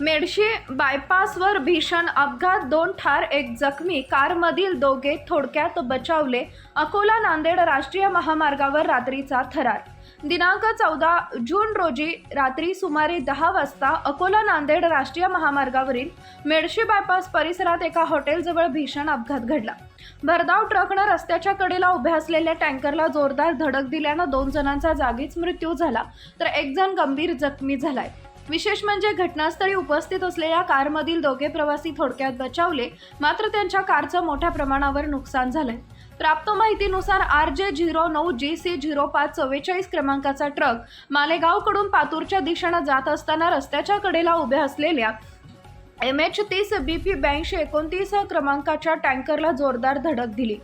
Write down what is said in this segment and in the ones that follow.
मेडशी बायपासवर भीषण अपघात. दोन ठार एक जखमी. कारमधील दोघे थोडक्यात बचावले. अकोला नांदेड राष्ट्रीय महामार्गावर रात्रीचा थरार. दिनांक चौदा जून रोजी रात्री सुमारे दहा वाजता अकोला नांदेड राष्ट्रीय महामार्गावरील मेडशी बायपास परिसरात एका हॉटेलजवळ भीषण अपघात घडला. भरधाव ट्रकनं रस्त्याच्या कडेला उभ्या असलेल्या टँकरला जोरदार धडक दिल्यानं दोन जणांचा जागीच मृत्यू झाला. तर एक जण गंभीर जखमी झालाय. विशेष म्हणजे घटनास्थळी उपस्थित असलेल्या कारमधील दोघे प्रवासी थोडक्यात बचावले मात्र त्यांच्या कारचं मोठ्या प्रमाणावर नुकसान झालंय. प्राप्त माहितीनुसार आर जे झिरो नऊ जी सी झिरो पाच चव्वेचाळीस क्रमांकाचा ट्रक मालेगावकडून पातूरच्या दिशेनं जात असताना रस्त्याच्या कडेला उभ्या असलेल्या एम एच तीस बी पी ब्याऐंशी एकोणतीस क्रमांकाच्या टँकरला जोरदार धडक दिली.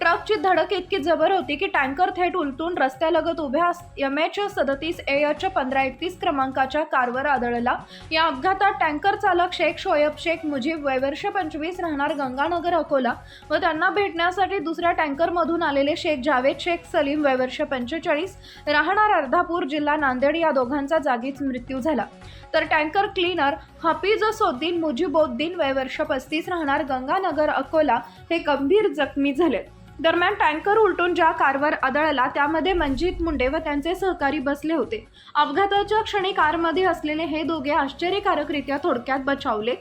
ट्रकची धडक इतकी जबर होती की टँकर थेट उलटून रस्त्यालगत उभ्या एम एच सदतीस ए एच पंधरा एकतीस क्रमांकाच्या कारवर आदळला. या अपघातात टँकर चालक शेख शोएब शेख मुजीब वयवर्ष पंचवीस राहणार गंगानगर अकोला. व त्यांना भेटण्यासाठी दुसऱ्या टँकरमधून आलेले शेख जावेद शेख सलीम वयवर्ष पंचेचाळीस राहणार अर्धापूर जिल्हा नांदेड या दोघांचा जागीच मृत्यू झाला. तर टँकर क्लीनर हफीज सोद्दीन हुजीबोद्दीन वय वर्ष पस्तीस राहणार गंगानगर अकोला हे गंभीर जखमी झाले दरम्यान टँकर उलटून ज्या कारवर आदळला त्यामध्ये मंजित मुंडे व त्यांचे सहकारी बसले होते. अपघाताच्या क्षणी कारमध्ये असलेले हे दोघे आश्चर्यकारकरित्या थोडक्यात बचावले.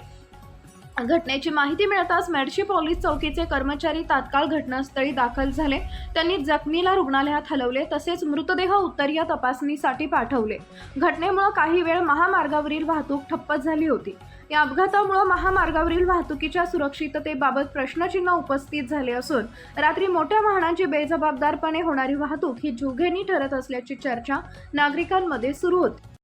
घटनेची माहिती मिळताच मेडशी पोलीस चौकीचे कर्मचारी तात्काळ घटनास्थळी दाखल झाले. त्यांनी जखमीला रुग्णालयात हलवले तसेच मृतदेह उत्तरीय तपासणीसाठी पाठवले. घटनेमुळे काही वेळ महामार्गावरील वाहतूक ठप्प झाली होती. या अपघातामुळे महामार्गावरील वाहतुकीच्या सुरक्षिततेबाबत प्रश्नचिन्ह उपस्थित झाले असून रात्री मोठ्या वाहनांची बेजबाबदारपणे होणारी वाहतूक ही जोघेनी ठरत असल्याची चर्चा नागरिकांमध्ये सुरू होती.